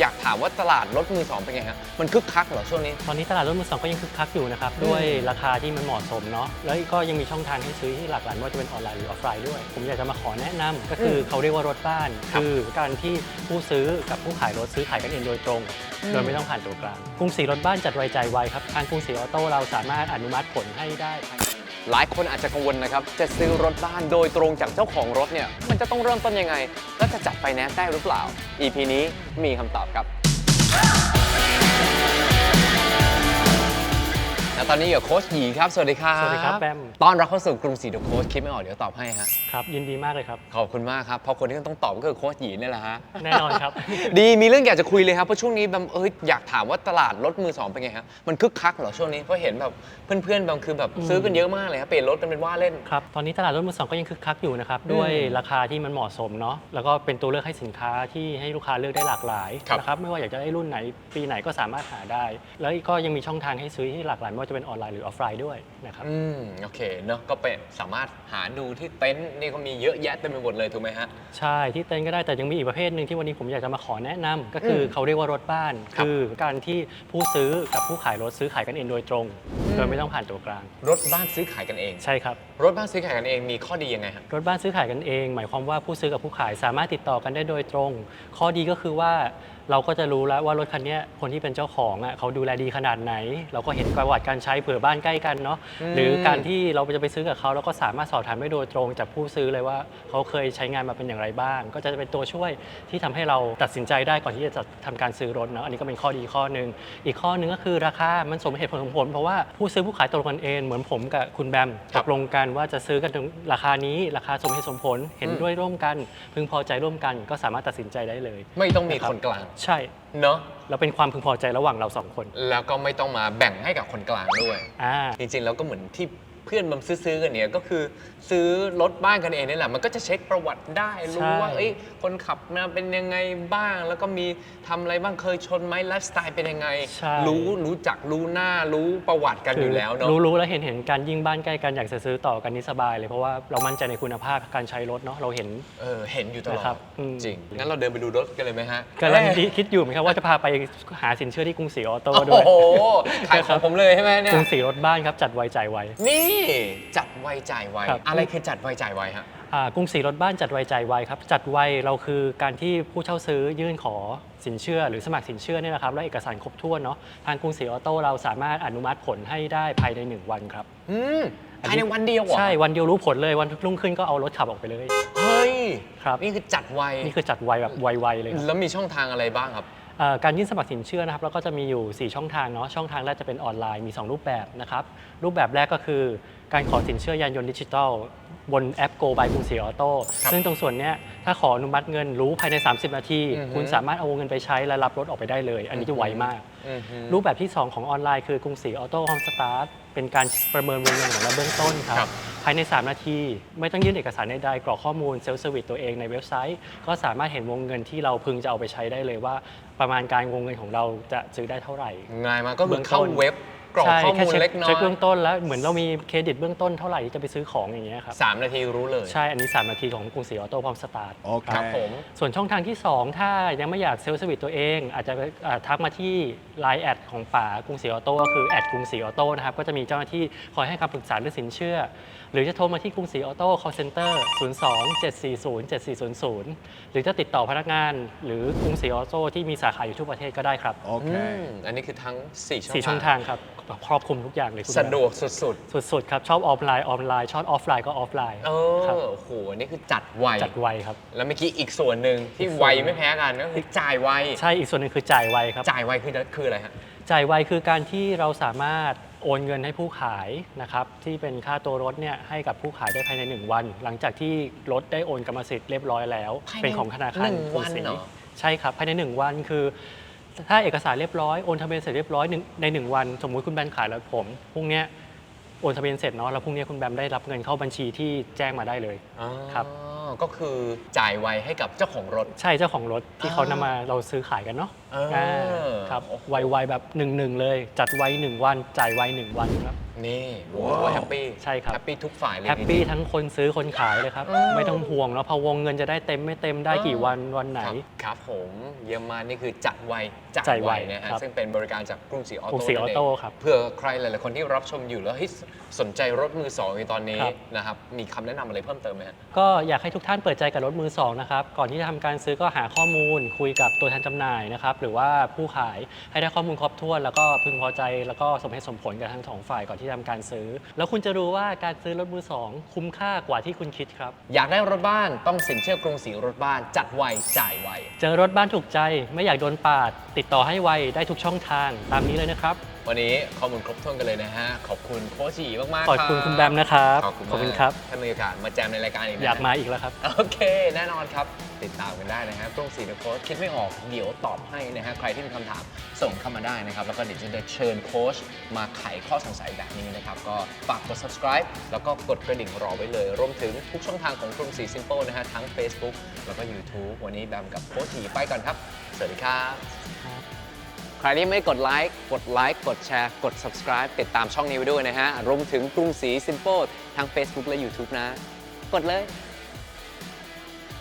อยากถามว่าตลาดรถมือสองเป็นไงฮะมันคึกคักเหรอช่วงนี้ ตอนนี้ตลาดรถมือสองก็ยังคึกคักอยู่นะครับ ด้วยราคาที่มันเหมาะสมเนาะแล้วก็ยังมีช่องทางให้ซื้อที่หลากหลายไม่ว่าจะเป็นออนไลน์หรือออฟไลน์ด้วย ผมอยากจะมาขอแนะนำก็คืออเขาเรียกว่ารถบ้านครับคือการที่ผู้ซื้อกับผู้ขายรถซื้อขายกันเองโดยตรงอืมโดยไม่ต้องผ่านตัวกลางกรุงศรีรถบ้านจัดไวใจไวครับทางกรุงศรีออโต้เราสามารถอนุมัติผลให้ได้ภายใน หลายคนอาจจะกังวลนะครับ จะซื้อรถบ้านโดยตรงจากเจ้าของรถเนี่ย มันจะต้องเริ่มต้นยังไง และจะจัดไฟแนนซ์ได้หรือเปล่า EP นี้มีคำตอบครับ และตอนนี้อยู่กับโค้ชหยีครับ สวัสดีครับสวัสดีครับแบมต้อนรับเข้าสู่กรุงศรีเดอะโค้ชคิดไม่ออกเดี๋ยวตอบให้ฮะ ครับ ยินดีมากเลยครับ ขอบคุณมากครับ เพราะคนที่ต้องตอบก็คือโค้ชหยีนี่แหละฮะ แน่นอนครับ ดีมีเรื่องอยากจะคุยเลยครับ เพราะช่วงนี้แบบเอ้ยอยากถามว่าตลาดรถมือสองเป็นไงครับมันคึกคักเหรอช่วงนี้ เพราะเห็นแบบเพื่อนๆบางคือแบบอืมซื้อกันเยอะมากเลยครับเปลี่ยนรถกันเป็นว่าเล่น ครับ ตอนนี้ตลาดรถมือสองก็ยังคึกคักอยู่นะครับ ด้วยราคาที่มันเหมาะสมเนาะ แล้วก็เป็นตัวเลือกให้สินค้าที่ให้ลูกค้าเลือกได้หลากหลายครับ นะครับ ไม่ว่าอยากจะได้รุ่นไหนปีไหนก็สามารถหาได้ แล้วก็ยังมีช่องทางให้ซื้อที่หลากหลายไม่ว่าจะเป็นออนไลน์หรือออฟไลน์ด้วยนะครับ อืมโอเคเนอะก็เป็นสามารถหาดูที่เต็นท์นี่ก็มีเยอะแยะเต็มไปหมดเลยถูกไหมฮะ ใช่ที่เต็นท์ก็ได้แต่ยังมีอีกประเภทหนึ่งที่วันนี้ผมอยากจะมาขอแนะนำก็คืออมเขาเรียกว่ารถบ้าน ครับ คือการที่ผู้ซื้อกับผู้ขายรถซื้อขายกันเองโดยตรงอืม โดยไม่ต้องผ่านตัวกลาง รถบ้านซื้อขายกันเอง ใช่ครับ รถบ้านซื้อขายกันเองมีข้อดียังไงฮะรถบ้านซื้อขายกันเอง หมายความว่าผู้ซื้อกับผู้ขายสามารถติดต่อกันได้โดยตรง ข้อดีก็คือว่าเราก็จะรู้แล้วว่ารถคันเนี้ยคนที่เป็นเจ้าของอะเขาดูแลดีขนาดไหน เราก็เห็นประวัติการใช้เผื่อบ้านใกล้กันเนาะอืมหรือการที่เราจะไปซื้อกับเขาเราก็สามารถสอบถามได้โดยตรงจากผู้ซื้อเลยว่าเขาเคยใช้งานมาเป็นอย่างไรบ้าง ก็จะเป็นตัวช่วยที่ทำให้เราตัดสินใจได้ก่อนที่จะทำการซื้อรถเนาะอันนี้ก็เป็นข้อดีข้อหนึ่งอีกข้อหนึ่งก็คือราคามันสมเหตุผลสมผลเพราะว่าผู้ซื้อผู้ขายตกลงกันเองเหมือนผมกับคุณแบมครัตบกลงกันว่าจะซื้อกันถึงราคานี้ราคาสมเหตุสมผลเห็นอืม ด้วยร่วมกัน พึงพอใจร่วมกัน ก็สามารถตัดสินใจได้เลย ไม่ต้องมีนะครับคนกลาง ใช่เนอะแล้วเป็นความพึงพอใจระหว่างเราสองคนแล้วก็ไม่ต้องมาแบ่งให้กับคนกลางด้วย อ่า จริงๆแล้วก็เหมือนที่ เพื่อนมันซื้อๆกันเนี่ยก็คือซื้อรถบ้านกันเองนี่แหละมันก็จะเช็คประวัติได้รู้ใช่ว่าเอ้ยคนขับมาเป็นยังไงบ้าง แล้วก็มีทำอะไรบ้างเคยชนไหมไลฟ์สไตล์เป็นยังไงใช่รู้รู้จักรู้หน้ารู้ประวัติกันอยู่แล้วเนาะรู้รู้แล้วเห็นเห็นการยิ่งบ้านใกล้กันอยากจะซื้อต่อกันนี่สบายเลยเพราะว่าเรามั่นใจในคุณภาพการใช้รถเนาะเราเห็นเออเห็นอยู่ตลอนะครัดบอืมจริงงั้นเราเดินไปดูรถกันเลยไหมฮะกำลังเอ้ยคิดอยู่เหมือนกันว่าจะพาไปหาสินเชื่อที่กรุงศรีออโต้โอ้ด้วยโหขายของผมเลยใช่ไหมเนี่กยรุงศรีรถบ้านครับจัดไวจ่ายไวนี่จัดไวจ่ายไวครับ อะไรคือจัดไวจ่ายไวฮะ อ่ากรุงศรีรถบ้านจัดไวจ่ายไวครับ จัดไวเราคือการที่ผู้เช่าซื้อยื่นขอสินเชื่อ หรือสมัครสินเชื่อเนี่ยนะครับแล้วเอกสารครบถ้วนเนาะทางกรุงศรีออโต้เราสามารถอนุมัติผลให้ได้ภายใน 1 วันครับอืมอันภายนี้ในวันเดียวเหรอใช่วันเดียวรู้ผลเลยวันรุ่งขึ้นก็เอารถขับออกไปเลย เฮ้ย ครับ นี่คือจัดไว นี่คือจัดไวแบบไวๆเลยครับ แล้วมีช่องทางอะไรบ้างครับเอ่อ การยื่นสมัครสินเชื่อนะครับแล้วก็จะมีอยู่ 4 ช่องทางเนาะช่องทางแรกจะเป็นออนไลน์มี 2 รูปแบบนะครับรูปแบบแรกก็คือการขอสินเชื่อยานยนต์ดิจิทัลบนแอป Go by กรุงศรีออโต้ครับซึ่งตรงส่วนเนี้ยถ้าขออนุมัติเงินรู้ภายใน 30 นาทีอือฮึคุณสามารถเอาเงินไปใช้และรับรถออกไปได้เลย อันนี้จะไวมากอือฮึรูปแบบที่ 2 ของออนไลน์คือกรุงศรีออโต้โฮมสตาร์ทเป็นการประเมินวงเงินของเราเบื้องต้นครัครับบภายใน 3 นาที ไม่ต้องยื่นเอกสารใดๆกรอกข้อมูลเซลล์เซอร์วิสตัวเองในเว็บไซต์ ก็สามารถเห็นวงเงินที่เราพึงจะเอาไปใช้ได้เลยว่า ประมาณการวงเงินของเราจะซื้อได้เท่าไหร่ ง่ายมากก็เบื้คือองต้นเข้าเว็บ กรอกใช่ข้อแค่มูลเช็คเล็กน้อเช็คยเบื้องต้นแล้วเหมือนเรามีเครดิตเบื้องต้นเท่าไหร่ที่จะไปซื้อของอย่างเงี้ยครับสามนาทีรู้เลย ใช่อันนี้ 3 นาทีของกรุงศรีออโต้พร้อมสตาร์ท โอเคครับผม ส่วนช่องทางที่ 2 ถ้ายังไม่อยากเซลล์สวิตตัวเอง อาจจะอ่าทักมาที่ Line แอดของป่ากรุงศรีออโต้ก็คือแอดกรุงศรีออโต้นะครับ ก็จะมีเจ้าหน้าที่คอยให้คำปรึกษาเรื่องสินเชื่อ หรือจะโทรมาที่กรุงศรีออโต้ call center 02 740 7400 หรือจะติดต่อพนักงาน หรือกรุงศรีออโต้ที่มีสาขาอยู่ทั่วประเทศก็ได้ครับโอเค อืมอันนี้คือทั้ง 4 ช่องสี่ช่องทางครับครอบคลุมทุกอย่างเลยคุณสะดวกสุดสุดๆครับชอบออฟไลน์ออนไลน์ชอบออฟไลน์ก็ออฟไลน์ ๆเอครับอโอ้โหอันนี่คือจัดไว จัดไวครับ แล้วเมื่อกี้อีกส่วนหนึ่งที่อีกส่วนไวไม่แพ้กันก็คือจ่ายไว ใช่อีกส่วนหนึ่งคือจ่ายไวครับ จ่ายไวคือคืออะไรฮะ จ่ายไวคือการที่เราสามารถโอนเงินให้ผู้ขายนะครับที่เป็นค่าตัวรถเนี่ยให้กับผู้ขายได้ภายใน 1 วัน หลังจากที่รถได้โอนกรรมสิทธิ์เรียบร้อยแล้ว ภายในเป็นของธนาคารหนึ่งกรุงวันศรีเหรอ ใช่ครับภายใน 1 วันคือ ถ้าเอกสารเรียบร้อยโอนทะเบียนเสร็จเรียบร้อยหนึ่งใน1วัน สมมุติคุณแบมขายรถผมพรุ่งเนี้ยโอนทะเบียนเสร็จเนาะแล้วพรุ่งเนี้ยคุณแบมได้รับเงินเข้าบัญชีที่แจ้งมาได้เลย อ๋อครับ ก็คือจ่ายไวให้กับเจ้าของรถ ใช่เจ้าของรถที่อ่าเขานำมาเราซื้อขายกันเนาะเอออ่าครับโอ้โหไวๆแบบหนึ่งหนึ่งเลย จัดไวหนึ่งวัน จ่ายไวหนึ่งวันครับ นี่โอ้แฮปปี้ใช่ครับ แฮปปี้ทุกฝ่ายเลยแฮปปี้จริงๆทั้งคนซื้อคนขายเลยครับ อืม ไม่ต้องห่วงแล้วพอวงเงินจะได้เต็มไม่เต็มได้กี่วันวันไหน ครับครับผมเยี่ยมมากนี่คือจัดไวจ่ายจ่ายไวไวนะฮะครับ ซึ่งเป็นบริการจากกรุงศรีออโต้กรุงศรีออโต้นั่นเงครับเพื่อใครหลาย ๆ คนที่รับชมอยู่แล้วเฮ้ยสนใจรถมือสองในตอนนี้ครับ นะครับ มีคำแนะนำอะไรเพิ่มเติมไหมฮะ ก็อยากให้ทุกท่านเปิดใจกับรถมือสองนะครับ ก่อนที่จะทำการซื้อก็หาข้อมูล คุยกับตัวแทนจำหน่ายนะครับ หรือว่าผู้ขายให้ได้ข้อมูลครบถ้วน แล้วก็พึงพอใจแล้วก็สมเหตุสมผลกับทั้งสองฝ่ายก่อนที่จะทำการซื้อ แล้วคุณจะรู้ว่าการซื้อรถมือสองคุ้มค่ากว่าที่คุณคิดครับ อยากได้รถบ้านต้องสินเชื่อกรุงศรีรถบ้านจัดไวจ่ายไว เจอรถบ้านถูกใจไม่อยากโดนปาด ติดต่อให้ไวได้ทุกช่องทางตามนี้เลยนะครับ วันนี้ข้อมูลครบถ้วนกันเลยนะฮะ ขอบคุณโค้ชจีมากๆขอบคุณรัคุณแบมนะครับ ขอบคุณขอบคุณมากครับ ถ้ามีโอกาสมาแจมในรายการอีกนะอยากมาอีกแล้วครับ โอเค แน่นอนครับ ติดตามกันได้นะฮะกรุงศรีโค้ชคิดไม่ออกเดี๋ยวตอบให้นะฮะ ใครที่มีคำถามส่งเข้ามาได้นะครับ แล้วก็เดี๋ยวจะได้เชิญโค้ชมาไขข้อสงสัยแบบนี้นะครับ ก็ฝากกด subscribe แล้วก็กดกระดิ่งรอไว้เลย รวมถึงทุกช่องทางของกรุงศรี Simple นะฮะ ทั้ง Facebook แล้วก็ YouTube วันนี้แบมกับโค้ชจีไปก่อนครับ สวัสดีครับใค รที่ไม่กดไลค์ กดไลค์ กดแชร์ กด subscribe ติดตามช่องนี้ไว้ด้วยนะฮะ รวมถึงกรุงศรีซิมโปทั้ง Facebook และ YouTube นะ กดเลย